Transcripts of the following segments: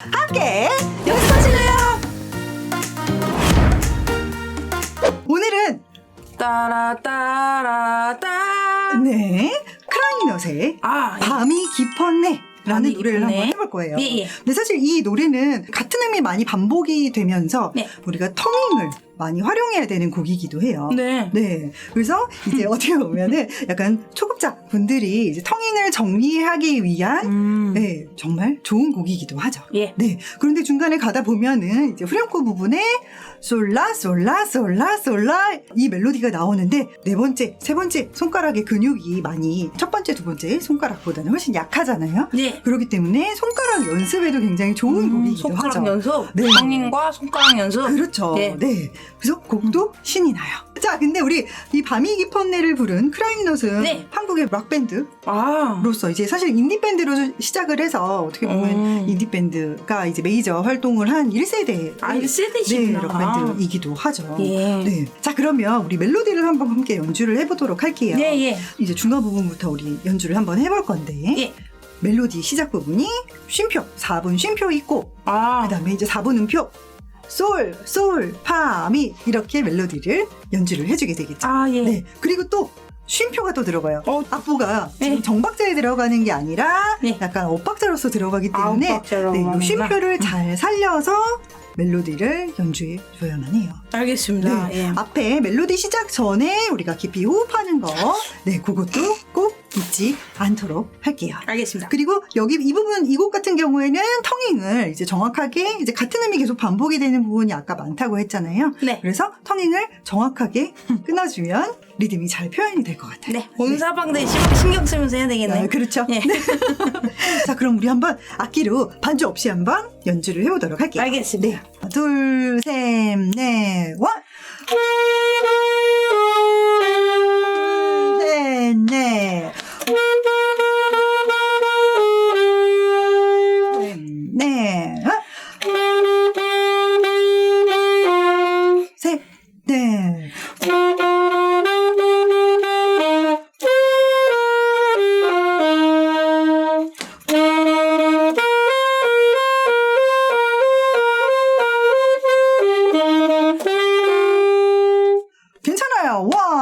함께 연습하실래요? 오늘은 따라 따라 따. 네 크라잉넛의 아, 예. 밤이 깊었네 라는 밤이 노래를 깊었네. 한번 해볼 거예요. 예, 예. 근데 사실 이 노래는 같은 음이 많이 반복이 되면서 네. 우리가 터밍을 많이 활용해야 되는 곡이기도 해요. 네. 네. 그래서 이제 어떻게 보면은 약간 초급자 분들이 이제 터밍을 정리하기 위한 음. 네, 정말 좋은 곡이기도 하죠. 예. 네. 그런데 중간에 가다 보면은 이제 후렴구 부분에 솔라 솔라 솔라 솔라 이 멜로디가 나오는데 네 번째, 세 번째 손가락의 근육이 많이 첫 번째, 두 번째 손가락보다는 훨씬 약하잖아요. 네. 그렇기 때문에 손가락 연습에도 굉장히 좋은 음, 곡이기도 손가락 하죠. 연습. 네. 성인과 손가락 연습. 그렇죠. 네. 네. 그래서 곡도 신이 나요. 자, 근데 우리 이 밤이 깊었네를 부른 크라잉넛은 네. 한국의 락밴드 아. 로서 이제 사실 인디 밴드로 시작을 해서 어떻게 보면 음. 인디 밴드가 이제 메이저 활동을 한 1세대 아, 네, 1세대시구나. 락밴드이기도 하죠. 예. 네. 자, 그러면 우리 멜로디를 한번 함께 연주를 해보도록 할게요. 예, 예. 이제 중간 부분부터 우리 연주를 한번 해볼 건데 예. 멜로디 시작 부분이 쉼표 4분 쉼표 있고 아. 그 다음에 이제 4분 음표 솔, 솔, 파, 미 이렇게 멜로디를 연주를 해주게 되겠죠. 아, 예. 네. 그리고 또 쉼표가 또 들어가요. 어. 악보가 네. 지금 정박자에 들어가는 게 아니라 네. 약간 엇박자로서 들어가기 아, 때문에 엇박자로 네, 이. 쉼표를 잘 살려서 멜로디를 연주해 줘야만 해요. 알겠습니다. 네. 예. 앞에 멜로디 시작 전에 우리가 깊이 호흡하는 거, 네, 그것도 꼭 잊지 않도록 할게요. 알겠습니다. 그리고 여기 이 부분 이 곡 같은 경우에는 터닝을 이제 정확하게 이제 같은 음이 계속 반복이 되는 부분이 아까 많다고 했잖아요. 네. 그래서 터닝을 정확하게 끊어주면 리듬이 잘 표현이 될 것 같아요. 네. 온사방 대 신경- 신경 쓰면서 해야 되겠네요. 아, 그렇죠. 예. 자, 그럼 우리 한번 악기로 반주 없이 한번 연주를 해보도록 할게요. 알겠습니다. 네. 둘, 셋, 넷, 원.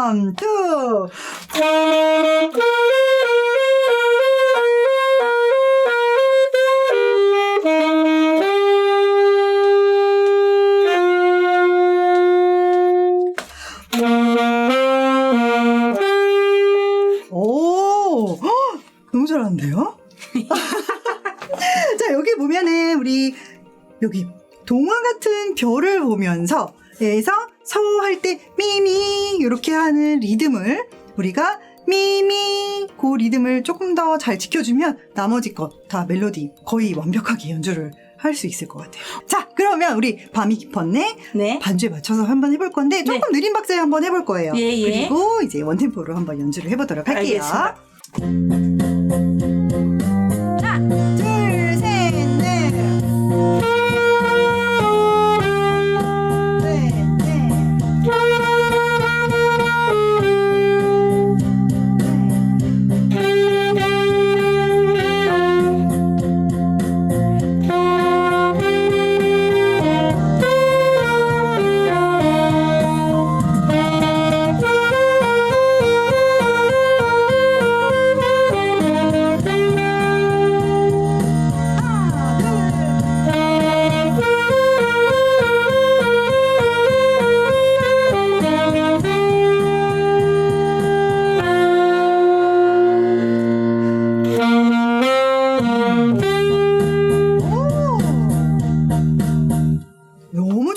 원, 투. 잘하는데요? 자, 여기 보면은 우리 여기 동화 같은 별을 보면서 에서 서할 때 미미 이렇게 하는 리듬을 우리가 미미 그 리듬을 조금 더 잘 지켜주면 나머지 것 다 멜로디 거의 완벽하게 연주를 할 수 있을 것 같아요. 자, 그러면 우리 밤이 깊었네 네. 반주에 맞춰서 한번 해볼 건데 조금 느린 박자에 한번 해볼 거예요. 예, 예. 그리고 이제 원템포로 한번 연주를 해보도록 할게요. 알겠습니다.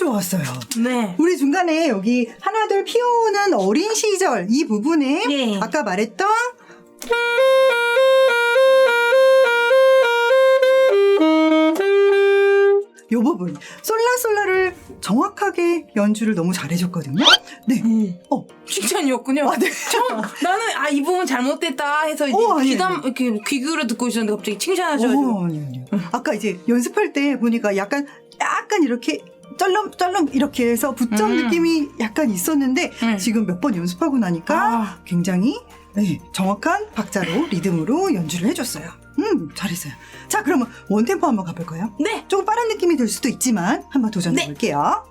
좋았어요. 네. 우리 중간에 여기 하나둘 피어오는 어린 시절 이 부분에 네. 아까 말했던 요 부분 솔라솔라를 정확하게 연주를 너무 잘해줬거든요. 네. 음. 어, 칭찬이었군요. 아, 네. 처음 나는 아 이 부분 잘못됐다 해서 이제 어. 귀담 이렇게 귀 기울여 듣고 있었는데 갑자기 칭찬하셔가지고 어, 아니요, 아니요. 아까 이제 연습할 때 보니까 약간 약간 이렇게 쩔렁쩔렁 이렇게 해서 붙점 음. 느낌이 약간 있었는데 음. 지금 몇 번 연습하고 나니까 아. 굉장히 네, 정확한 박자로 리듬으로 연주를 해줬어요. 음, 잘했어요. 자, 그러면 원템포 한번 가볼까요? 네. 조금 빠른 느낌이 들 수도 있지만 한번 도전해 볼게요. 하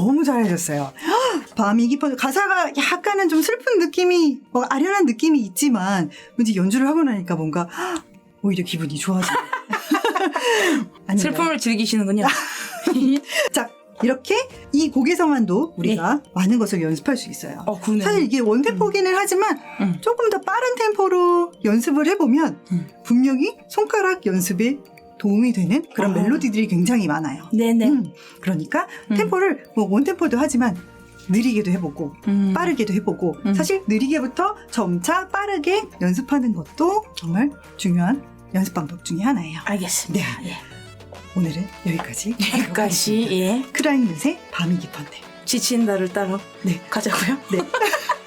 너무 잘해줬어요. 밤이 깊어 가사가 약간은 좀 슬픈 느낌이 뭐 아련한 느낌이 있지만 왠지 연주를 하고 나니까 뭔가 오히려 기분이. 아닌가요? 슬픔을 즐기시는군요. 자 이렇게 이 곡에서만도 우리가 많은 것을 연습할 수 있어요. 어. 사실 이게 원템포기는 하지만 음. 조금 더 빠른 템포로 연습을 해보면 음. 분명히 손가락 연습에 도움이 되는 그런 아. 멜로디들이 굉장히 많아요. 네네. 음, 그러니까 음. 템포를 뭐 원템포도 하지만 느리게도 해보고 음. 빠르게도 해보고 음. 사실 느리게부터 점차 빠르게 연습하는 것도 정말 중요한 연습 방법 중에 하나예요. 알겠습니다. 네. 예. 오늘은 여기까지. 여기까지 예. 크라잉 넷의 밤이 깊었네. 지친 나를 따라 네. 가자고요. 네.